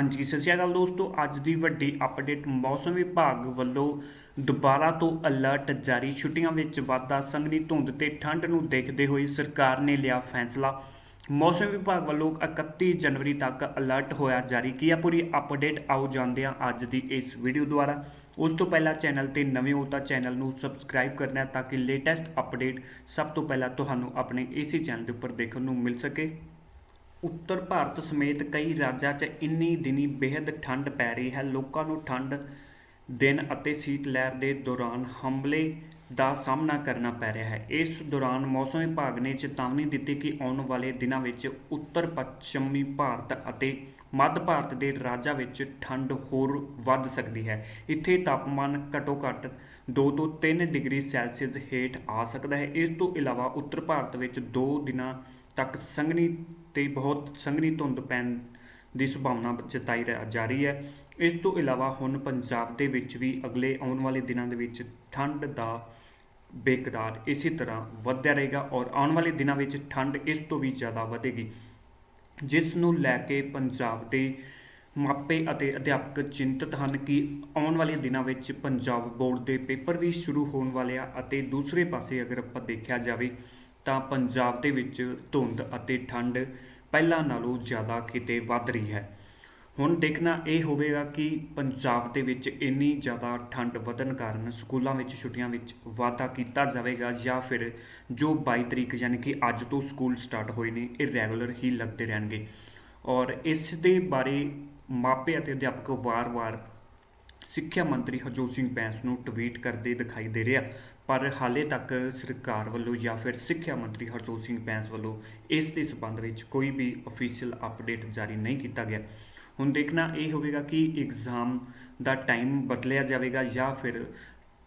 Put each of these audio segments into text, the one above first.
ਹਾਂਜੀ, ਸਤਿ ਸ਼੍ਰੀ ਅਕਾਲ ਦੋਸਤੋ। ਅੱਜ ਦੀ ਵੱਡੀ ਅਪਡੇਟ ਮੌਸਮ ਵਿਭਾਗ ਵੱਲੋਂ ਦੁਬਾਰਾ ਤੋਂ ਅਲਰਟ ਜਾਰੀ। ਛੁੱਟੀਆਂ ਵਿੱਚ ਵਾਧਾ ਸੰਘਣੀ ਧੁੰਦ ਤੇ ਠੰਡ ਨੂੰ ਦੇਖਦੇ ਹੋਏ ਸਰਕਾਰ ਨੇ ਲਿਆ ਫੈਸਲਾ। ਮੌਸਮ ਵਿਭਾਗ ਵੱਲੋਂ 31 ਜਨਵਰੀ ਤੱਕ ਅਲਰਟ ਹੋਇਆ ਜਾਰੀ। ਕੀ ਹੈ ਪੂਰੀ ਅਪਡੇਟ ਆਓ ਜਾਂਦੇ ਹਾਂ ਅੱਜ ਦੀ ਇਸ ਵੀਡੀਓ ਦੁਆਰਾ। ਉਸ ਤੋਂ ਪਹਿਲਾਂ ਚੈਨਲ ਤੇ ਨਵੇਂ ਹੋ ਤਾਂ ਚੈਨਲ ਨੂੰ ਸਬਸਕ੍ਰਾਈਬ ਕਰਨਾ ਤਾਂ ਕਿ ਲੇਟੈਸਟ ਅਪਡੇਟ ਸਭ ਤੋਂ ਪਹਿਲਾਂ ਤੁਹਾਨੂੰ ਆਪਣੇ ਇਸੇ ਚੈਨਲ ਦੇ ਉੱਪਰ ਦੇਖਣ ਨੂੰ ਮਿਲ ਸਕੇ। ਉੱਤਰ ਭਾਰਤ ਸਮੇਤ ਕਈ ਰਾਜਾਂ 'ਚ ਇੰਨੀ ਦਿਨੀਂ ਬੇਹੱਦ ਠੰਡ ਪੈ ਰਹੀ ਹੈ। ਲੋਕਾਂ ਨੂੰ ਠੰਡ ਦਿਨ ਅਤੇ ਸੀਤ ਲਹਿਰ ਦੇ ਦੌਰਾਨ ਹਮਲੇ ਦਾ ਸਾਹਮਣਾ ਕਰਨਾ ਪੈ ਰਿਹਾ ਹੈ। ਇਸ ਦੌਰਾਨ ਮੌਸਮ ਵਿਭਾਗ ਨੇ ਚੇਤਾਵਨੀ ਦਿੱਤੀ ਕਿ ਆਉਣ ਵਾਲੇ ਦਿਨਾਂ ਵਿੱਚ ਉੱਤਰ ਪੱਛਮੀ ਭਾਰਤ ਅਤੇ ਮੱਧ ਭਾਰਤ ਦੇ ਰਾਜਾਂ ਵਿੱਚ ਠੰਡ ਹੋਰ ਵੱਧ ਸਕਦੀ ਹੈ। ਇੱਥੇ ਤਾਪਮਾਨ ਘੱਟੋ ਘੱਟ 2 ਤੋਂ 3 ਡਿਗਰੀ ਸੈਲਸੀਅਸ ਹੇਠ ਆ ਸਕਦਾ ਹੈ। ਇਸ ਤੋਂ ਇਲਾਵਾ ਉੱਤਰ ਭਾਰਤ ਵਿੱਚ 2 ਦਿਨਾਂ ਤੱਕ ਸੰਘਣੀ ਤੇ ਬਹੁਤ ਸੰਘਣੀ ਧੁੰਦ ਪੈਣ ਦੀ ਸੰਭਾਵਨਾ ਜਤਾਈ ਜਾ ਰਹੀ ਹੈ। ਇਸ ਤੋਂ ਇਲਾਵਾ ਹੁਣ ਪੰਜਾਬ ਦੇ ਵਿੱਚ ਵੀ ਅਗਲੇ ਆਉਣ ਵਾਲੇ ਦਿਨਾਂ ਦੇ ਵਿੱਚ ਠੰਡ ਦਾ ਬੇਕਰਾਰ ਇਸੇ ਤਰ੍ਹਾਂ ਵਧਦਾ ਰਹੇਗਾ ਔਰ ਆਉਣ ਵਾਲੇ ਦਿਨਾਂ ਵਿੱਚ ਠੰਡ ਇਸ ਤੋਂ ਵੀ ਜ਼ਿਆਦਾ ਵਧੇਗੀ, ਜਿਸ ਨੂੰ ਲੈ ਕੇ ਪੰਜਾਬ ਦੇ ਮਾਪੇ ਅਤੇ ਅਧਿਆਪਕ ਚਿੰਤਤ ਹਨ ਕਿ ਆਉਣ ਵਾਲੇ ਦਿਨਾਂ ਵਿੱਚ ਪੰਜਾਬ ਬੋਰਡ ਦੇ ਪੇਪਰ ਵੀ ਸ਼ੁਰੂ ਹੋਣ ਵਾਲੇ ਆ ਅਤੇ ਦੂਸਰੇ ਪਾਸੇ ਅਗਰ ਆਪਾਂ ਦੇਖਿਆ ਜਾਵੇ ਤਾਂ ਪੰਜਾਬ ਦੇ ਵਿੱਚ ਧੁੰਦ ਅਤੇ ਠੰਡ ਪਹਿਲਾਂ ਨਾਲੋਂ ਜ਼ਿਆਦਾ ਕਿਤੇ ਵੱਧ ਰਹੀ ਹੈ। ਹੁਣ ਦੇਖਣਾ ਇਹ ਹੋਵੇਗਾ ਕਿ ਪੰਜਾਬ ਦੇ ਵਿੱਚ ਇੰਨੀ ਜ਼ਿਆਦਾ ਠੰਡ ਵਧਣ ਕਾਰਨ ਸਕੂਲਾਂ ਵਿੱਚ ਛੁੱਟੀਆਂ ਵਿੱਚ ਵਾਧਾ ਕੀਤਾ ਜਾਵੇਗਾ ਜਾਂ ਫਿਰ ਜੋ 22 ਤਰੀਕ ਯਾਨੀ ਕਿ ਅੱਜ ਤੋਂ ਸਕੂਲ ਸਟਾਰਟ ਹੋਏ ਨੇ, ਇਹ ਰੈਗੂਲਰ ਹੀ ਲੱਗਦੇ ਰਹਿਣਗੇ। ਔਰ ਇਸ ਦੇ ਬਾਰੇ ਮਾਪੇ ਅਤੇ ਅਧਿਆਪਕ ਵਾਰ-ਵਾਰ ਸਿੱਖਿਆ ਮੰਤਰੀ ਹਰਜੋਤ ਸਿੰਘ ਬੈਂਸ ਨੂੰ ਟਵੀਟ ਕਰਦੇ ਦਿਖਾਈ ਦੇ ਰਿਹਾ ਪਰ ਹਾਲੇ ਤੱਕ ਸਰਕਾਰ ਵੱਲੋਂ ਜਾਂ ਫਿਰ ਸਿੱਖਿਆ ਮੰਤਰੀ ਹਰਜੋਤ ਸਿੰਘ ਬੈਂਸ ਵੱਲੋਂ ਇਸ ਦੇ ਸਬੰਧ ਵਿੱਚ ਕੋਈ ਵੀ ਅਫੀਸ਼ੀਅਲ ਅਪਡੇਟ ਜਾਰੀ ਨਹੀਂ ਕੀਤਾ ਗਿਆ। ਹੁਣ ਦੇਖਣਾ ਇਹ ਹੋਵੇਗਾ ਕਿ ਐਗਜ਼ਾਮ ਦਾ ਟਾਈਮ ਬਦਲਿਆ ਜਾਵੇਗਾ ਜਾਂ ਫਿਰ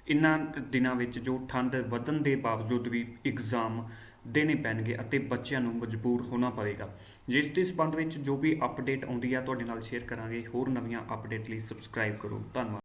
ਇਨ੍ਹਾਂ ਦਿਨਾਂ ਵਿੱਚ ਜੋ ਠੰਡ ਵਧਣ ਦੇ ਬਾਵਜੂਦ ਵੀ ਐਗਜ਼ਾਮ ਦੇਣੇ ਪੈਣਗੇ ਅਤੇ ਬੱਚਿਆਂ ਨੂੰ ਮਜਬੂਰ ਹੋਣਾ ਪਵੇਗਾ। ਜਿਸ ਦੇ ਸੰਬੰਧ ਵਿੱਚ ਜੋ ਵੀ ਅਪਡੇਟ ਆਉਂਦੀ ਹੈ ਤੁਹਾਡੇ ਨਾਲ ਸ਼ੇਅਰ ਕਰਾਂਗੇ। ਹੋਰ ਨਵੀਆਂ ਅਪਡੇਟ ਲਈ ਸਬਸਕ੍ਰਾਈਬ ਕਰੋ। ਧੰਨਵਾਦ।